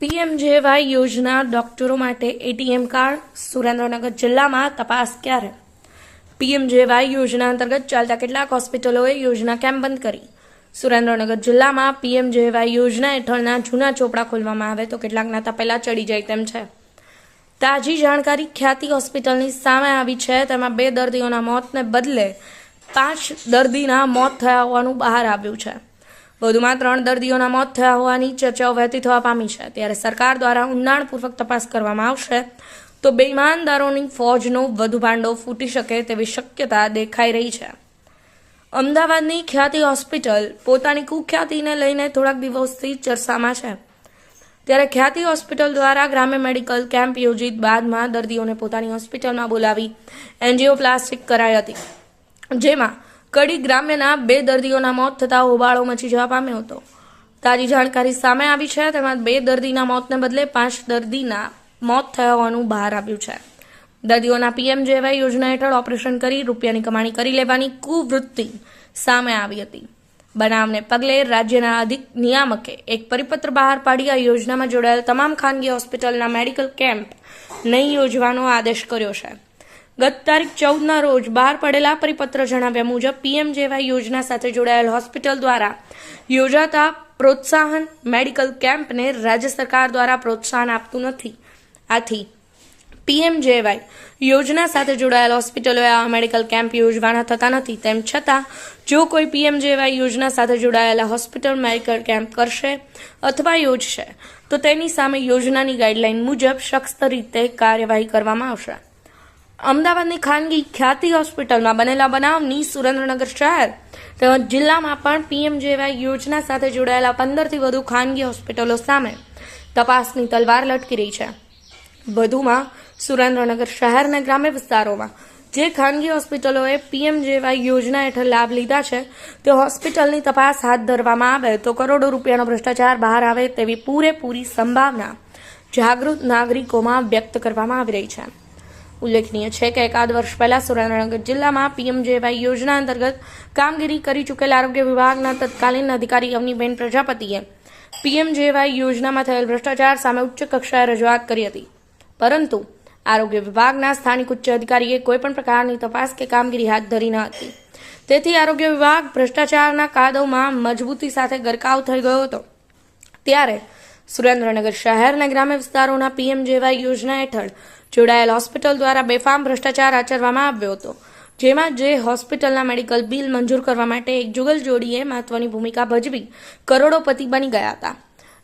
PMJAY યોજના ડોક્ટરો માટે એટીએમ કાર્ડ સુરેન્દ્રનગર જિલ્લામાં તપાસ ક્યારે? પીએમજેવાય યોજના અંતર્ગત ચાલતા કેટલાક હોસ્પિટલોએ યોજના કેમ બંધ કરી. સુરેન્દ્રનગર જિલ્લામાં પીએમજેવાય યોજના હેઠળના જૂના ચોપડા ખોલવામાં આવે તો કેટલાકના તપેલા ચડી જાય તેમ છે. તાજી જાણકારી ખ્યાતિ હોસ્પિટલની સામે આવી છે. તેમાં બે દર્દીઓના મોતને બદલે પાંચ દર્દીના મોત થયા હોવાનું બહાર આવ્યું છે. વધુમાં ત્રણ દર્દીઓના મોત થયા હોવાની ચર્ચાઓ વહેતી થવા પામી છે. ત્યારે સરકાર દ્વારા ઊંડાણપૂર્વક તપાસ કરવામાં આવશે. તો બેઈમાનદારોની ફોજનો વધુ ભાંડો ફૂટી શકે તેવી શક્યતા દેખાઈ રહી છે. અમદાવાદની ખ્યાતિ હોસ્પિટલ પોતાની કુખ્યાતિને લઈને થોડાક દિવસથી ચર્ચામાં છે. ત્યારે ખ્યાતિ હોસ્પિટલ દ્વારા ગ્રામ્ય મેડિકલ કેમ્પ યોજિત બાદમાં દર્દીઓને પોતાની હોસ્પિટલમાં બોલાવી એન્જિયોપ્લાસ્ટિક કરાઈ હતી. જેમાં કડી ગ્રામ્યના બે દર્દીઓના મોત થતાં હોબાળો મચી જવા પામ્યો હતો. તાજી જાણકારી સામે આવી છે, તેમાં બે દર્દીના મોતને બદલે પાંચ દર્દીના મોત થયા હોવાનું બહાર આવ્યું છે. દર્દીઓના પીએમજેવાય યોજના હેઠળ ઓપરેશન કરી રૂપિયાની કમાણી કરી લેવાની કુવૃત્તિ સામે આવી હતી. બનાવને પગલે રાજ્યના અધિક નિયામકે એક પરિપત્ર બહાર પાડી આ યોજનામાં જોડાયેલ તમામ ખાનગી હોસ્પિટલના મેડિકલ કેમ્પ નહીં યોજવાનો આદેશ કર્યો છે. ગત તારીખ ચૌદના રોજ બહાર પડેલા પરિપત્ર જણાવ્યા મુજબ પીએમજેવાય યોજના સાથે જોડાયેલ હોસ્પિટલ દ્વારા યોજાતા પ્રોત્સાહન મેડિકલ કેમ્પને રાજ્ય સરકાર દ્વારા પ્રોત્સાહન આપતું નથી. આથી પીએમજેવાય યોજના સાથે જોડાયેલ હોસ્પિટલોએ આવા મેડિકલ કેમ્પ યોજવાના થતા નથી. તેમ છતાં, જો કોઈ પીએમજેવાય યોજના સાથે જોડાયેલા હોસ્પિટલ મેડિકલ કેમ્પ કરશે અથવા યોજશે, તો તેની સામે યોજનાની ગાઈડલાઈન મુજબ સખ્ત રીતે કાર્યવાહી કરવામાં આવશે. અમદાવાદની ખાનગી ખ્યાતિ હોસ્પિટલમાં બનેલા બનાવની સુરેન્દ્રનગર શહેર તેમજ જિલ્લામાં પણ પીએમ જેવાય યોજના સાથે જોડાયેલા પંદરથી વધુ ખાનગી હોસ્પિટલો સામે તપાસની તલવાર લટકી રહી છે. વધુમાં સુરેન્દ્રનગર શહેરના ગ્રામ્ય વિસ્તારોમાં જે ખાનગી હોસ્પિટલોએ પીએમ જેવાય યોજના હેઠળ લાભ લીધા છે, તે હોસ્પિટલની તપાસ હાથ ધરવામાં આવે તો કરોડો રૂપિયાનો ભ્રષ્ટાચાર બહાર આવે તેવી પૂરેપૂરી સંભાવના જાગૃત નાગરિકોમાં વ્યક્ત કરવામાં આવી રહી છે. ઉલ્લેખનીય છે કે એકાદ વર્ષ પહેલા સુરેન્દ્રનગર જિલ્લામાં પીએમજેવાય યોજના અંતર્ગત કામગીરી કરી ચૂકેલા આરોગ્ય વિભાગના તત્કાલીન અધિકારી અવનીબેન પ્રજાપતિએ પીએમજેવાય યોજનામાં થયેલ ભ્રષ્ટાચાર સામે ઉચ્ચ કક્ષાએ રજૂઆત કરી હતી. પરંતુ આરોગ્ય વિભાગના સ્થાનિક ઉચ્ચ અધિકારીએ કોઈપણ પ્રકારની તપાસ કે કામગીરી હાથ ધરી ન હતી. તેથી આરોગ્ય વિભાગ ભ્રષ્ટાચારના કાદવમાં મજબૂતી સાથે ગરકાવ થઈ ગયો હતો. ત્યારે સુરેન્દ્રનગર શહેરના ગ્રામ્ય વિસ્તારોના પીએમજેવાય યોજના હેઠળ જોડાયેલ હોસ્પિટલ દ્વારા બેફામ ભ્રષ્ટાચાર આચરવામાં આવ્યો હતો, જેમાં જે હોસ્પિટલના મેડિકલ બિલ મંજૂર કરવા માટે એક જુગલ જોડીએ મહત્વની ભૂમિકા ભજવી કરોડોપતિ બની ગયા હતા.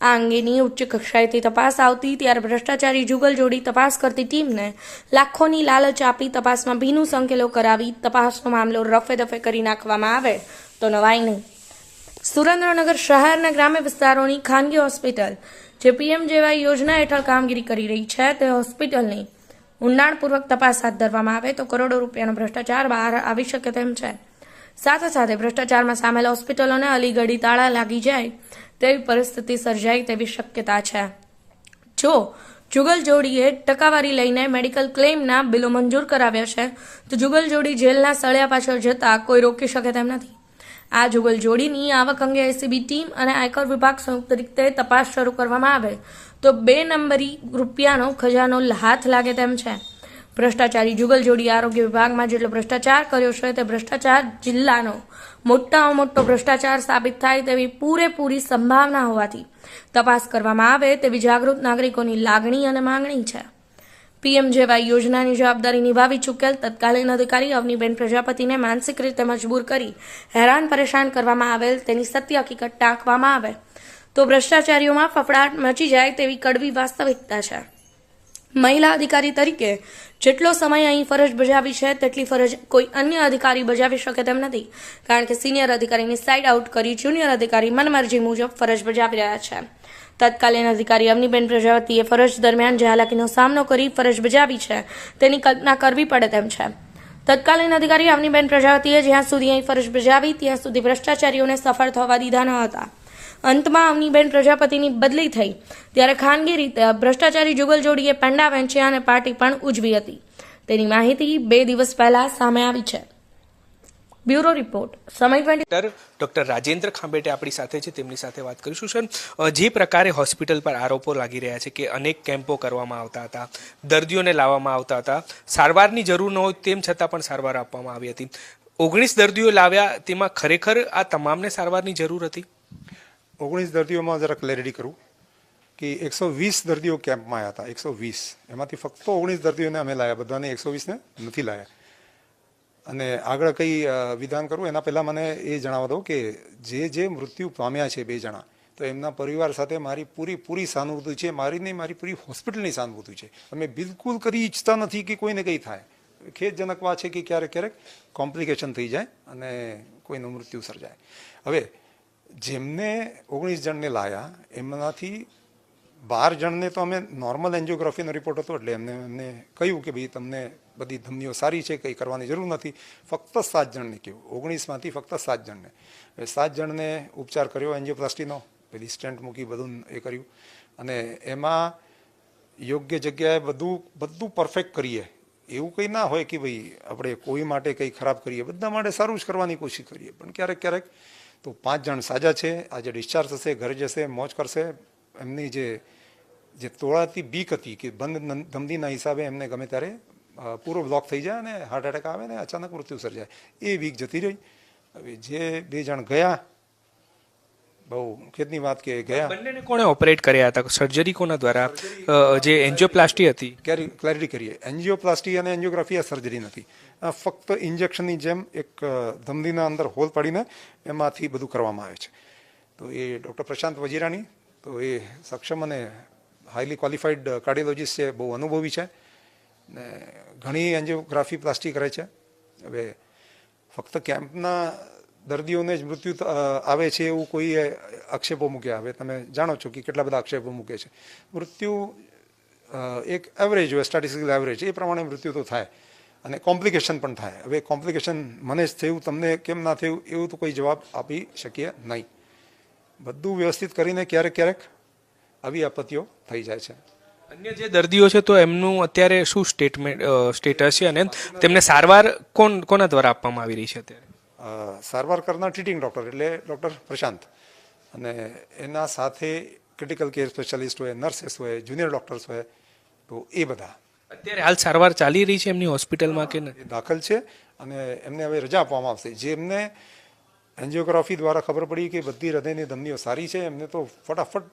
આ અંગેની ઉચ્ચ કક્ષાએથી તપાસ આવતી ત્યારે ભ્રષ્ટાચારી જુગલ જોડી તપાસ કરતી ટીમને લાખોની લાલચ આપી તપાસમાં ભીનું સંકેલો કરાવી તપાસનો મામલો રફે દફે કરી નાખવામાં આવે, તો નવાઈ નહીં. સુરેન્દ્રનગર શહેરના ગ્રામ્ય વિસ્તારોની ખાનગી હોસ્પિટલ, જે પીએમ જેવા યોજના હેઠળ કામગીરી કરી રહી છે, તે હોસ્પિટલની ઊંડાણપૂર્વક તપાસ હાથ ધરવામાં આવે તો કરોડો રૂપિયાનો ભ્રષ્ટાચાર બહાર આવી શકે તેમ છે. સાથે સાથે ભ્રષ્ટાચારમાં સામેલ હોસ્પિટલોને અલીગઢી તાળા લાગી જાય તેવી પરિસ્થિતિ સર્જાય તેવી શક્યતા છે. જો જુગલ જોડીએ ટકાવારી લઈને મેડિકલ ક્લેમના બિલો મંજૂર કરાવ્યા છે, તો જુગલ જોડી જેલના સળિયા પાછળ જતા કોઈ રોકી શકે તેમ નથી. આ જુગલ જોડીની આવક અંગે એસીબી ટીમ અને આયકર વિભાગ સંયુક્ત રીતે તપાસ શરૂ કરવામાં આવે તો બે નંબરી રૂપિયાનો ખજાનો હાથ લાગે તેમ છે. ભ્રષ્ટાચારી જુગલ જોડી આરોગ્ય વિભાગમાં જેટલો ભ્રષ્ટાચાર કર્યો છે તે ભ્રષ્ટાચાર જિલ્લાનો મોટામાં મોટો ભ્રષ્ટાચાર સાબિત થાય તેવી પૂરેપૂરી સંભાવના હોવાથી તપાસ કરવામાં આવે તેવી જાગૃત નાગરિકોની લાગણી અને માંગણી છે. પીએમજેવાય યોજનાની જવાબદારી નિભાવી ચૂકેલ તત્કાલીન અધિકારી અવનીબેન પ્રજાપતિને માનસિક રીતે મજબૂર કરી હેરાન પરેશાન કરવામાં આવેલ તેની સત્ય હકીકત ટાંકવામાં આવે. તો ભ્રષ્ટાચારીઓમાં ફફડાટ મચી જાય તેવી કડવી વાસ્તવિકતા છે. મહિલા અધિકારી તરીકે જેટલો સમય અહીં ફરજ બજાવી છે, તેટલી ફરજ કોઈ અન્ય અધિકારી બજાવી શકે તેમ નથી. કારણ કે સિનિયર અધિકારીની સાઇડ આઉટ કરી જુનિયર અધિકારી મનમરજી મુજબ ફરજ બજાવી રહ્યા છે. તત્કાલીન અધિકારી અવનીબેન પ્રજાપતિએ ફરજ દરમિયાન જે હાલાકીનો સામનો કરી ફરજ બજાવી છે. તેની કલ્પના કરવી પડે તેમ છે. તત્કાલીન અધિકારી અવનીબેન પ્રજાપતિએ જ્યાં સુધી અહીં ફરજ બજાવી, ત્યાં સુધી ભ્રષ્ટાચારીઓને સફળ થવા દીધા ન હતા. અંતમાં અવનીબેન પ્રજાપતિની બદલી થઈ. ત્યારે ખાનગી રીતે ભ્રષ્ટાચારી જુગલ પેંડા વેંચ્યા અને પાર્ટી પણ ઉજવી હતી. તેની માહિતી બે દિવસ પહેલા સામે આવી છે. બ્યુરો રિપોર્ટ સમય ટ્વેન્ટી ડોક્ટર રાજેન્દ્ર ખાંબેટે આપણી સાથે છે તેમની સાથે વાત કરીશું. સર જે પ્રકારે હોસ્પિટલ પર આરોપો લાગી રહ્યા છે કે અનેક કેમ્પો કરવામાં આવતા હતા દર્દીઓને લાવવામાં આવતા હતા સારવારની જરૂર ન હોય તેમ છતાં પણ સારવાર આપવામાં આવી હતી. ઓગણીસ દર્દીઓ લાવ્યા તેમાં ખરેખર આ તમામને સારવારની જરૂર હતી? ઓગણીસ દર્દીઓમાં જરા ક્લેરિટી કરું કે એકસો વીસ દર્દીઓ કેમ્પમાં આવ્યા હતા એકસો વીસ. એમાંથી ફક્ત ઓગણીસ દર્દીઓને અમે લાવ્યા બધાને એકસો વીસને નથી લાવ્યા. અને આગળ કઈ વિધાન કરવું એના પહેલાં મને એ જણાવવા દો કે જે જે મૃત્યુ પામ્યા છે બે જણા, તો એમના પરિવાર સાથે મારી પૂરી પૂરી સહાનુભૂતિ છે. મારી નહીં, મારી પૂરી હોસ્પિટલની સહાનુભૂતિ છે. અમે બિલકુલ કરી ઈચ્છતા નથી કે કોઈને કંઈ થાય. ખેદજનક વાત છે કે ક્યારેક ક્યારેક કોમ્પ્લિકેશન થઈ જાય અને કોઈનું મૃત્યુ સર્જાય. હવે, જેમને ઓગણીસ જણને લાયા, એમનાથી બાર જણને તો અમે નોર્મલ એન્જિયોગ્રાફીનો રિપોર્ટ હતો, એટલે એમને એમને કહ્યું કે ભાઈ તમને બધી ધમનીઓ સારી છે, કંઈ કરવાની જરૂર નથી. ફક્ત સાત જણને કહ્યું ઓગણીસમાંથી ફક્ત સાત જણને. હવે સાત જણને ઉપચાર કર્યો એન્જિયોપ્લાસ્ટીનો. પેલી સ્ટેન્ટ મૂકી બધું એ કર્યું. અને એમાં યોગ્ય જગ્યાએ બધું બધું પરફેક્ટ કરીએ. એવું કંઈ ના હોય કે ભાઈ આપણે કોઈ માટે કંઈ ખરાબ કરીએ. બધા માટે સારું જ કરવાની કોશિશ કરીએ. પણ ક્યારેક ક્યારેક તો પાંચ જણ સાજા છે. આજે ડિસ્ચાર્જ થશે, ઘરે જશે, મોજ કરશે. એમની જે જે તોળાતી બીક હતી કે બંધ ધમધીના હિસાબે એમને ગમે ત્યારે પૂરો બ્લોક થઈ જાય અને હાર્ટ એટેક આવે ને અચાનક મૃત્યુ સર્જાય. એ વીક જતી રહી. હવે જે બે જણ ગયા બહુ ખેદની વાત કે ગયા. બંનેને કોણે ઓપરેટ કર્યા હતા? સર્જરી કોના દ્વારા? જે એન્જિયોપ્લાસ્ટી હતી. ક્લેરિટી કરીએ. એન્જિયોપ્લાસ્ટી અને એન્જિયોગ્રાફી આ સર્જરી નથી. આ ફક્ત ઇન્જેક્શનની જેમ એક ધમધીના ધમનીના અંદર હોલ પાડીને એમાંથી બધું કરવામાં આવે છે. તો એ ડૉક્ટર પ્રશાંત વજીરાની તો એ સક્ષમ અને હાઈલી ક્વોલિફાઈડ કાર્ડિયોલોજીસ્ટ છે બહુ અનુભવી છે. ને ઘણી એન્જિયોગ્રાફી પ્લાસ્ટી કરે છે. હવે ફક્ત કેમ્પના દર્દીઓને જ મૃત્યુ આવે છે એવું કોઈ આક્ષેપો મૂક્યા. હવે તમે જાણો છો કે કેટલા બધા આક્ષેપો મૂકે છે. મૃત્યુ એક એવરેજ હોય સ્ટેટિસ્ટિકલ એવરેજ એ પ્રમાણે મૃત્યુ તો થાય અને કોમ્પ્લિકેશન પણ થાય. હવે કોમ્પ્લિકેશન મને જ થયું, તમને કેમ ના થયું, એવું તો કોઈ જવાબ આપી શકીએ નહીં. બધું વ્યવસ્થિત કરીને ક્યારેક ક્યારેક આવી આપત્તિઓ થઈ જાય છે. અન્ય જે દર્દીઓ છે તો એમનું અત્યારે શું સ્ટેટમેન્ટ સ્ટેટસ છે અને તેમને સારવાર કોણ કોના દ્વારા આપવામાં આવી રહી છે અત્યારે? સારવાર કરનાર ટ્રીટિંગ ડૉક્ટર એટલે ડૉક્ટર પ્રશાંત. અને એના સાથે ક્રિટિકલ કેર સ્પેશિયાલિસ્ટ હોય નર્સિસ હોય જુનિયર ડૉક્ટર્સ હોય તો એ બધા. અત્યારે હાલ સારવાર ચાલી રહી છે એમની હોસ્પિટલમાં કે દાખલ છે અને એમને હવે રજા આપવામાં આવશે. જેમને એન્જિયોગ્રાફી દ્વારા ખબર પડી કે બધી હૃદયની ધમનીઓ સારી છે એમને તો ફટાફટ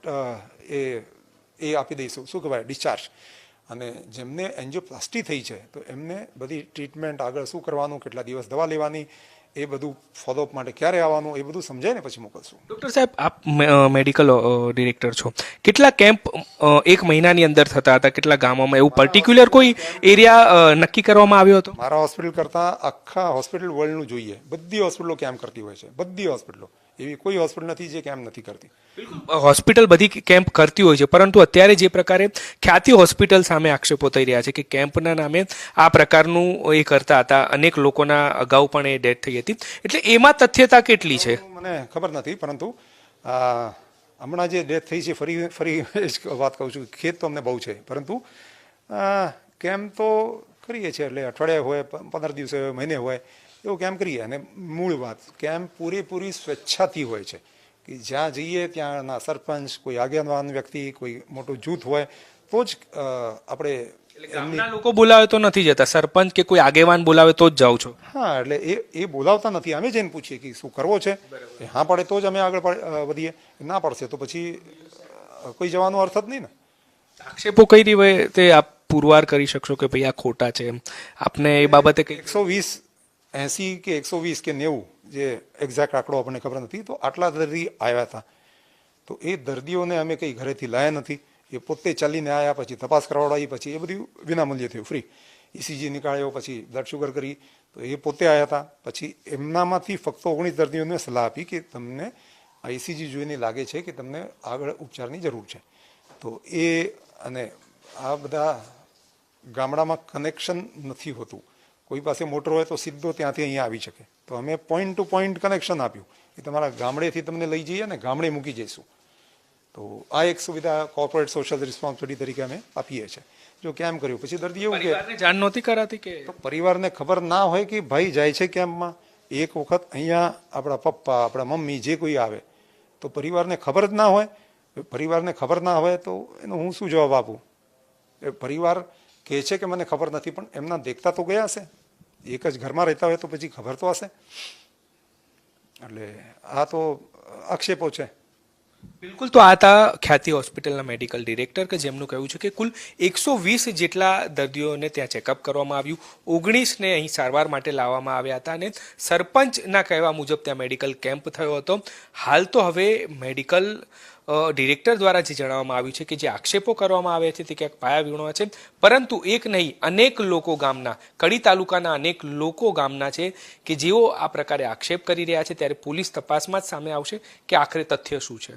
એ એ આપી દઈશું. શું કહેવાય? ડિસ્ચાર્જ અને જેમને એન્જિયોપ્લાસ્ટી થઈ છે તો એમને બધી ટ્રીટમેન્ટ આગળ શું કરવાનું કેટલા દિવસ દવા લેવાની એ બધું ફોલોઅપ માટે ક્યારે આવવાનું એ બધું સમજાય ને પછી મોકલશું. ડૉક્ટર સાહેબ આપ મેડિકલ ડિરેક્ટર છો. કેટલા કેમ્પ એક મહિનાની અંદર થતા હતા? કેટલા ગામોમાં? એવું પર્ટિક્યુલર કોઈ એરિયા નક્કી કરવામાં આવ્યો હતો? મારા હોસ્પિટલ કરતાં આખા હોસ્પિટલ વર્લ્ડનું જોઈએ. બધી હોસ્પિટલો કેમ્પ કરતી હોય છે. બધી હોસ્પિટલો એવી કોઈ હોસ્પિટલ નથી જે કેમ્પ નથી કરતી. હોસ્પિટલ બધી કેમ્પ કરતી હોય છે પરંતુ અત્યારે જે પ્રકારે ખ્યાતિ હોસ્પિટલ સામે આક્ષેપો થઈ રહ્યા છે કે કેમ્પના નામે આ પ્રકારનું એ કરતા હતા. અનેક લોકોના અગાઉ પણ એ ડેથ થઈ હતી. એટલે એમાં તથ્યતા કેટલી છે? મને ખબર નથી પરંતુ હમણાં જે ડેથ થઈ છે ફરી ફરી વાત કહું છું ખેત તો અમને બહુ છે. પરંતુ કેમ્પ તો કરીએ છીએ. એટલે અઠવાડિયે હોય પંદર દિવસે હોય મહિને હોય. એવું કેમ્પ કરીએ? અને મૂળ વાત કેમ્પ પૂરેપૂરી સ્વેચ્છાથી હોય છે. કે જ્યાં જઈએ ત્યાંના સરપંચ કોઈ આગેવાન વ્યક્તિ કોઈ મોટું જૂથ હોય તો જ આપણે ગામના લોકો બોલાવે તો નથી જતા? સરપંચ કે કોઈ આગેવાન બોલાવે તો જ જાઓ છો? હા એટલે એ એ બોલાવતા નથી. અમે જઈને પૂછીએ કે શું કરવો છે? હા પડે તો જ અમે આગળ વધીએ. ના પડશે તો પછી કોઈ જવાનો અર્થ જ નહીં ને. આક્ષેપો કઈ રીતે તે આપ પુરવાર કરી શકશો કે ભાઈ આ ખોટા છે એમ? આપને એ બાબતે એકસો વીસ એંસી કે એકસો વીસ કે નેવું જે એક્ઝેક્ટ આંકડો આપણને ખબર નથી, તો આટલા દર્દી આવ્યા હતા. તો એ દર્દીઓને અમે કંઈ ઘરેથી લાયા નથી. એ પોતે ચાલીને આવ્યા પછી તપાસ કરાવડાવી, પછી એ બધું વિનામૂલ્યે થયું ફ્રી ઇસીજી નીકાળ્યો, પછી બ્લડ શુગર કરી, તો એ પોતે આવ્યા હતા. પછી એમનામાંથી ફક્ત ઓગણીસ દર્દીઓને સલાહ આપી કે તમને આ ઇસીજી જોઈને લાગે છે કે તમને આગળ ઉપચારની જરૂર છે. તો એ અને આ બધા ગામડામાં કનેક્શન નથી હોતું. કોઈ પાસે મોટર હોય તો સીધો ત્યાંથી અહીંયા આવી શકે. તો અમે પોઈન્ટ ટુ પોઈન્ટ કનેક્શન આપ્યું એ તમારા ગામડેથી તમને લઈ જઈએ અને ગામડે મૂકી જઈશું. તો આ એક સુવિધા કોર્પોરેટ સોશિયલ રિસ્પોન્સિબિલિટી તરીકે અમે આપીએ છીએ. જો કેમ કર્યું. પછી દર્દી એવું કે જાણ નહોતી કરાતી કે? તો પરિવારને ખબર ના હોય કે ભાઈ જાય છે કેમ્પમાં એક વખત અહીંયા આપણા પપ્પા આપણા મમ્મી જે કોઈ આવે તો પરિવારને ખબર જ ના હોય. પરિવારને ખબર ના હોય તો એનો હું શું જવાબ આપું? એ પરિવાર કહે છે કે મને ખબર નથી પણ એમના દેખતા તો ગયા હશે. એક જ ઘરમાં રહેતા હોય તો પછી ખબર તો હશે. એટલે આ તો આક્ષેપો છે. બિલકુલ, તો આ હતા ખ્યાતિ હોસ્પિટલના મેડિકલ ડિરેક્ટર કે જેમનું કહેવું છે કે કુલ એકસો વીસ જેટલા દર્દીઓને ત્યાં ચેકઅપ કરવામાં આવ્યું. ઓગણીસને અહીં સારવાર માટે લાવવામાં આવ્યા હતા અને સરપંચના કહેવા મુજબ ત્યાં મેડિકલ કેમ્પ થયો હતો. હાલ તો હવે મેડિકલ ડિરેક્ટર દ્વારા જે જણાવવામાં આવ્યું છે કે જે આક્ષેપો કરવામાં આવ્યા છે તે ક્યાંક પાયા વીણવા છે. પરંતુ એક નહીં, અનેક લોકો ગામના, કડી તાલુકાના અનેક લોકો ગામના છે કે જેઓ આ પ્રકારે આક્ષેપ કરી રહ્યા છે. ત્યારે પોલીસ તપાસમાં જ સામે આવશે કે આખરે તથ્ય શું છે.